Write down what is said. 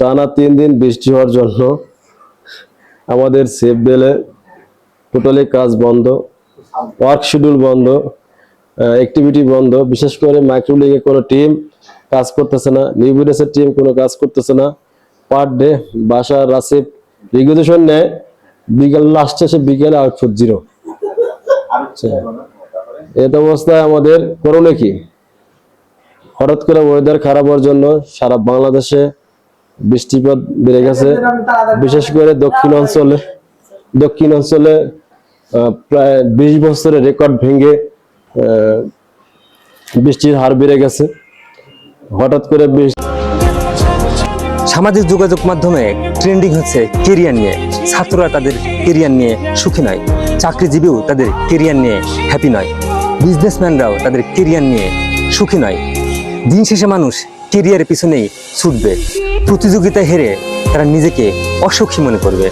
টানা তিন দিন বৃষ্টি হওয়ার জন্য আমাদের সেফ বেলে টোটালি কাজ বন্ধ ওয়ার্ক শিডিউল বন্ধ অ্যাক্টিভিটি বন্ধ। বিশেষ করে মাইক্রো লিগে কোনো টিম কাজ করতেছে না নিউবিনেসের টিম কোনো কাজ করতেছে না। পার ডে বাসা রাসিফ রিগুলেশন নেয়, বিকেল লাস্ট শেষে বিকেলে আউটপুট জিরো এত অবস্থায় আমাদের করণীয় কি? হঠাৎ করে ওয়েদার খারাপ হওয়ার জন্য সারা বাংলাদেশে বৃষ্টিপাত বেড়ে গেছে। বিশেষ করে দক্ষিণ অঞ্চলে দক্ষিণ অঞ্চলে প্রায় বিশ বছরের রেকর্ড ভেঙে বৃষ্টির হার বেড়ে গেছে। হঠাৎ করে সামাজিক যোগাযোগ মাধ্যমে ট্রেন্ডিং হচ্ছে কেরিয়ার নিয়ে। ছাত্ররা তাদের কেরিয়ার নিয়ে সুখী নয়। চাকরিজীবীও তাদের কেরিয়ার নিয়ে হ্যাপি নয়। বিজনেসম্যানরাও তাদের কেরিয়ার নিয়ে সুখী নয়। দিন শেষে মানুষ কেরিয়ারের পিছনেই ছুটবে। প্রতিযোগিতা হেরে তারা নিজেকে অসুখী মনে করবে।